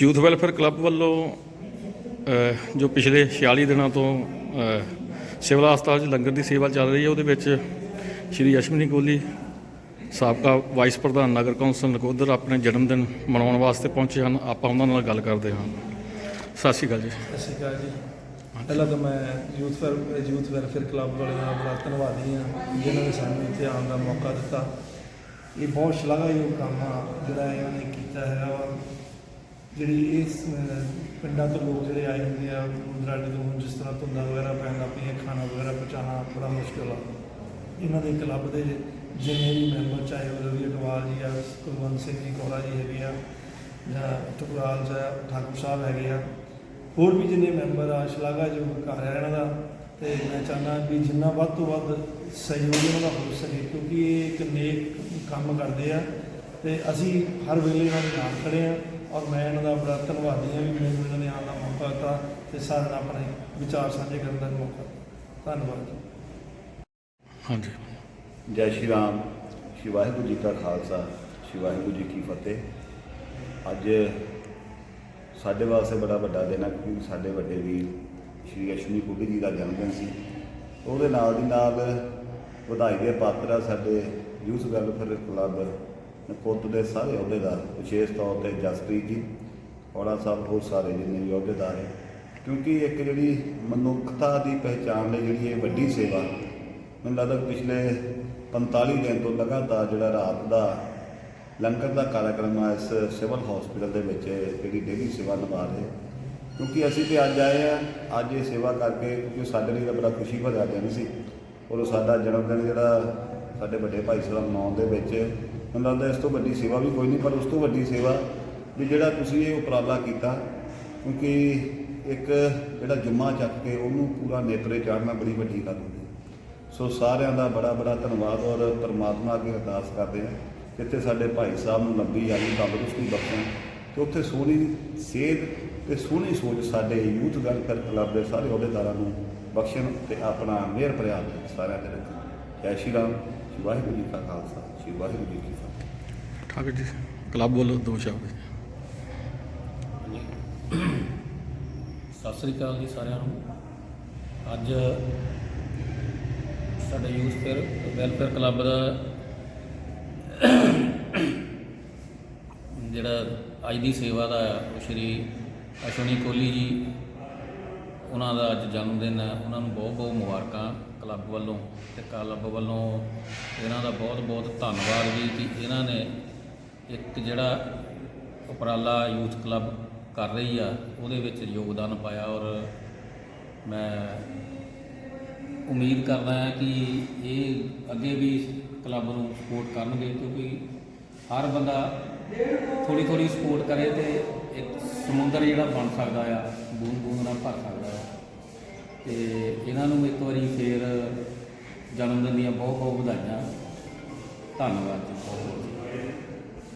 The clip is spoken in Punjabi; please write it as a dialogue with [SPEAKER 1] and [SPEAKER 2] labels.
[SPEAKER 1] ਯੂਥ ਵੈਲਫੇਅਰ ਕਲੱਬ ਵੱਲੋਂ ਜੋ ਪਿਛਲੇ 46 ਦਿਨਾਂ ਤੋਂ ਸਿਵਲ ਹਸਪਤਾਲ 'ਚ ਲੰਗਰ ਦੀ ਸੇਵਾ ਚੱਲ ਰਹੀ ਹੈ, ਉਹਦੇ ਵਿੱਚ ਸ਼੍ਰੀ ਅਸ਼ਵਨੀ ਕੋਹਲੀ ਸਾਬਕਾ ਵਾਈਸ ਪ੍ਰਧਾਨ ਨਗਰ ਕੌਂਸਲ ਨਕੋਦਰ ਆਪਣੇ ਜਨਮ ਦਿਨ ਮਨਾਉਣ ਵਾਸਤੇ ਪਹੁੰਚੇ ਹਨ। ਆਪਾਂ ਉਹਨਾਂ ਨਾਲ ਗੱਲ ਕਰਦੇ ਹਾਂ। ਸਤਿ ਸ਼੍ਰੀ ਅਕਾਲ ਜੀ।
[SPEAKER 2] ਸਤਿ ਸ਼੍ਰੀ ਅਕਾਲ ਜੀ। ਪਹਿਲਾਂ ਤਾਂ ਮੈਂ youth for youth welfare club ਵਾਲਿਆਂ ਦਾ ਬੜਾ ਧੰਨਵਾਦੀ ਹਾਂ, ਜਿਨ੍ਹਾਂ ਨੇ ਸਾਨੂੰ ਇੱਥੇ ਆਉਣ ਦਾ ਮੌਕਾ ਦਿੱਤਾ। ਇਹ ਬਹੁਤ ਸ਼ਲਾਘਾਯੋਗ ਕੰਮ ਆ, ਜਿਹੜਾ ਇਹਨਾਂ ਨੇ ਕੀਤਾ ਹੈਗਾ ਵਾ। ਜਿਹੜੀ ਇਸ ਪਿੰਡਾਂ ਤੋਂ ਲੋਕ ਜਿਹੜੇ ਆਏ ਹੁੰਦੇ ਆ ਦਰਾਡੇ ਤੋਂ, ਜਿਸ ਤਰ੍ਹਾਂ ਧੁੰਦਾਂ ਵਗੈਰਾ ਪੈਣ ਲੱਗ ਪਈਆਂ ਖਾਣਾ ਵਗੈਰਾ ਪਹੁੰਚਾਉਣਾ ਬੜਾ ਮੁਸ਼ਕਿਲ ਆ। ਇਹਨਾਂ ਦੇ ਕਲੱਬ ਦੇ ਜਿੰਨੇ ਵੀ ਮੈਂਬਰ, ਚਾਹੇ ਉਹ ਰਵੀ ਅਟਵਾਲ ਜੀ ਆ, ਕੁਲਵੰਤ ਸਿੰਘ ਜੀ ਕੋਲਾ ਜੀ ਹੈਗੇ ਆ, ਜਾਂ ਟੁਕਰਾਲ ਜਾਂ ਠਾਕੁਰ ਸਾਹਿਬ ਹੈਗੇ ਆ। ਹੋਰ ਵੀ ਜਿੰਨੇ ਮੈਂਬਰ ਆ, ਸ਼ਲਾਘਾਯੋਗ ਕਰ ਰਿਹਾ ਇਹਨਾਂ ਦਾ। ਤੇ ਮੈਂ ਚਾਹੁੰਦਾ ਵੀ ਜਿੰਨਾ ਵੱਧ ਤੋਂ ਵੱਧ ਸਹਿਯੋਗ ਇਹਨਾਂ ਦਾ ਹੋ ਸਕੇ ਕਿਉਂਕਿ ਇਹ ਇੱਕ ਨੇਕ ਕੰਮ ਕਰਦੇ ਆ ਤੇ ਅਸੀਂ ਹਰ ਵੇਲੇ ਇਹਨਾਂ ਦੇ ਨਾਲ ਖੜੇ ਆ ਔਰ ਮੈਂ ਇਹਨਾਂ ਦਾ ਬੜਾ ਧੰਨਵਾਦੀ ਹਾਂ ਵੀ ਮੈਨੂੰ ਇਹਨਾਂ ਨੇ ਆਉਣ ਦਾ ਮੌਕਾ ਦਿੱਤਾ ਤੇ ਸਾਰਿਆਂ ਨਾਲ ਆਪਣੇ ਵਿਚਾਰ ਸਾਂਝੇ ਕਰਨ ਦਾ ਮੌਕਾ। ਧੰਨਵਾਦ ਜੀ।
[SPEAKER 1] ਹਾਂਜੀ।
[SPEAKER 3] ਜੈ ਸ਼੍ਰੀ ਰਾਮ। ਸ਼੍ਰੀ ਵਾਹਿਗੁਰੂ ਜੀ ਕਾ ਖਾਲਸਾ ਸ਼੍ਰੀ ਵਾਹਿਗੁਰੂ ਜੀ ਕੀ ਫਤਿਹ। ਅੱਜ ਸਾਡੇ ਵਾਸਤੇ ਬੜਾ ਵੱਡਾ ਦਿਨ ਹੈ ਕਿਉਂਕਿ ਸਾਡੇ ਵੱਡੇ ਵੀਰ ਸ਼੍ਰੀ ਅਸ਼ਵਨੀ ਕੁੱਡੀ ਜੀ ਦਾ ਜਨਮ ਦਿਨ ਸੀ। ਉਹਦੇ ਨਾਲ ਦੀ ਨਾਲ ਵਧਾਈ ਦੇ ਪਾਤਰ ਆ ਸਾਡੇ ਯੂਥ ਵੈਲਫੇਅਰ ਕਲੱਬ ਨਕੋਤ ਦੇ ਸਾਰੇ ਅਹੁਦੇਦਾਰ, ਵਿਸ਼ੇਸ਼ ਤੌਰ ਤੇ ਜਸਪ੍ਰੀਤ ਜੀ ਔੜਾ ਸਾਹਿਬ ਹੋਰ ਸਾਰੇ ਜਿੰਨੇ ਵੀ ਅਹੁਦੇਦਾਰ ਹੈ ਕਿਉਂਕਿ ਇੱਕ ਜਿਹੜੀ ਮਨੁੱਖਤਾ ਦੀ ਪਹਿਚਾਣ ਲਈ ਜਿਹੜੀ ਇਹ ਵੱਡੀ ਸੇਵਾ, ਮੈਨੂੰ ਲੱਗਦਾ ਪਿਛਲੇ 45 ਦਿਨ ਤੋਂ ਲਗਾਤਾਰ ਜਿਹੜਾ ਰਾਤ ਦਾ ਲੰਗਰ ਦਾ ਕਾਰਜਕ੍ਰਮ ਆ, ਇਸ ਸਿਵਲ ਹਸਪੀਟਲ ਦੇ ਵਿੱਚ ਜਿਹੜੀ ਡੇਲੀ ਸੇਵਾ ਨਿਭਾ ਰਹੇ। ਕਿਉਂਕਿ ਅਸੀਂ ਤੇ ਅੱਜ ਆਏ ਆ ਅੱਜ ਇਹ ਸੇਵਾ ਕਰਕੇ ਕਿਉਂਕਿ ਸਾਡੇ ਲਈ ਤਾਂ ਬੜਾ ਖੁਸ਼ੀ ਭਰਿਆ ਦਿਨ ਸੀ। ਔਰ ਸਾਡਾ ਜਨਮ ਦਿਨ ਜਿਹੜਾ ਸਾਡੇ ਵੱਡੇ ਭਾਈ ਸਾਹਿਬ ਮਨਾਉਣ ਦੇ ਵਿੱਚ ਮੈਨੂੰ ਲੱਗਦਾ ਇਸ ਤੋਂ ਵੱਡੀ ਸੇਵਾ ਵੀ ਕੋਈ ਨਹੀਂ, ਪਰ ਉਸ ਤੋਂ ਵੱਡੀ ਸੇਵਾ ਵੀ ਜਿਹੜਾ ਤੁਸੀਂ ਇਹ ਉਪਰਾਲਾ ਕੀਤਾ, ਕਿਉਂਕਿ ਇੱਕ ਜਿਹੜਾ ਜੁਮਾ ਚੱਕ ਕੇ ਉਹਨੂੰ ਪੂਰਾ ਨੇਤਰੇ ਚਾੜਨਾ ਬੜੀ ਵੱਡੀ ਗੱਲ ਹੁੰਦੀ ਹੈ। ਸੋ ਸਾਰਿਆਂ ਦਾ ਬੜਾ ਬੜਾ ਧੰਨਵਾਦ ਔਰ ਪਰਮਾਤਮਾ ਅੱਗੇ ਅਰਦਾਸ ਕਰਦੇ ਹਾਂ। ਜਿੱਥੇ ਸਾਡੇ ਭਾਈ ਸਾਹਿਬ ਨੂੰ ਲੰਬੀ ਆਯੂ ਤੰਦਰੁਸਤੀ ਬਖਸ਼ਣ ਤੇ ਉੱਥੇ ਸੋਹਣੀ ਸਿਹਤ ਤੇ ਸੋਹਣੀ ਸੋਚ ਸਾਡੇ ਯੂਥ ਵੈਲਫੇਅਰ ਕਲੱਬ ਦੇ ਸਾਰੇ ਅਹੁਦੇਦਾਰਾਂ ਨੂੰ ਬਖਸ਼ਣ ਤੇ ਆਪਣਾ ਮਿਹਰ ਭਰਿਆ ਸਾਰਿਆਂ ਤੇ ਰੱਖਣ ਜੈ ਸ਼੍ਰੀ ਰਾਮ ਸ਼੍ਰੀ ਵਾਹਿਗੁਰੂ ਜੀ ਕਾ ਖਾਲਸਾ ਸ਼੍ਰੀ ਵਾਹਿਗੁਰੂ ਜੀ ਕੀ ਫਤਿਹ।
[SPEAKER 1] ਠਾਕਰ ਜੀ ਕਲੱਬ ਵੱਲੋਂ ਦੋ ਸ਼ਬਦ।
[SPEAKER 4] ਸਤਿ ਸ੍ਰੀ ਅਕਾਲ ਜੀ ਸਾਰਿਆਂ ਨੂੰ। ਅੱਜ ਸਾਡਾ ਯੂਥ ਫੇਅਰ ਵੈਲਫੇਅਰ ਕਲੱਬ ਦਾ ਜਿਹੜਾ ਅੱਜ ਦੀ ਸੇਵਾ ਦਾ ਉਹ ਸ਼੍ਰੀ ਅਸ਼ਵਨੀ ਕੋਹਲੀ ਜੀ, ਉਹਨਾਂ ਦਾ ਅੱਜ ਜਨਮ ਦਿਨ ਹੈ। ਉਹਨਾਂ ਨੂੰ ਬਹੁਤ ਬਹੁਤ ਮੁਬਾਰਕਾਂ ਕਲੱਬ ਵੱਲੋਂ ਤੇ ਕਲੱਬ ਵੱਲੋਂ ਇਹਨਾਂ ਦਾ ਬਹੁਤ ਬਹੁਤ ਧੰਨਵਾਦ ਵੀ ਕਿ ਇਹਨਾਂ ਨੇ ਇੱਕ ਜਿਹੜਾ ਉਪਰਾਲਾ ਯੂਥ ਕਲੱਬ ਕਰ ਰਹੀ ਆ, ਉਹਦੇ ਵਿੱਚ ਯੋਗਦਾਨ ਪਾਇਆ ਔਰ ਮੈਂ ਉਮੀਦ ਕਰਦਾ ਹਾਂ ਕਿ ਇਹ ਅੱਗੇ ਵੀ ਕਲੱਬ ਨੂੰ ਸਪੋਰਟ ਕਰਨਗੇ ਕਿਉਂਕਿ ਹਰ ਬੰਦਾ ਥੋੜੀ ਥੋੜੀ ਸਪੋਰਟ ਕਰੇ ਤੇ ਇੱਕ ਸਮੁੰਦਰ ਜਿਹੜਾ ਬਣ ਸਕਦਾ ਆ, ਬੂੰਦ ਬੂੰਦ ਨਾਲ ਭਰ ਸਕਦਾ ਆ। ਤੇ ਇਹਨਾਂ ਨੂੰ ਇੱਕ ਵਾਰੀ ਫੇਰ ਜਨਮ ਦਿਨ ਦੀਆਂ ਬਹੁਤ ਬਹੁਤ ਵਧਾਈਆਂ। ਧੰਨਵਾਦ ਜੀ, ਬਹੁਤ ਬਹੁਤ।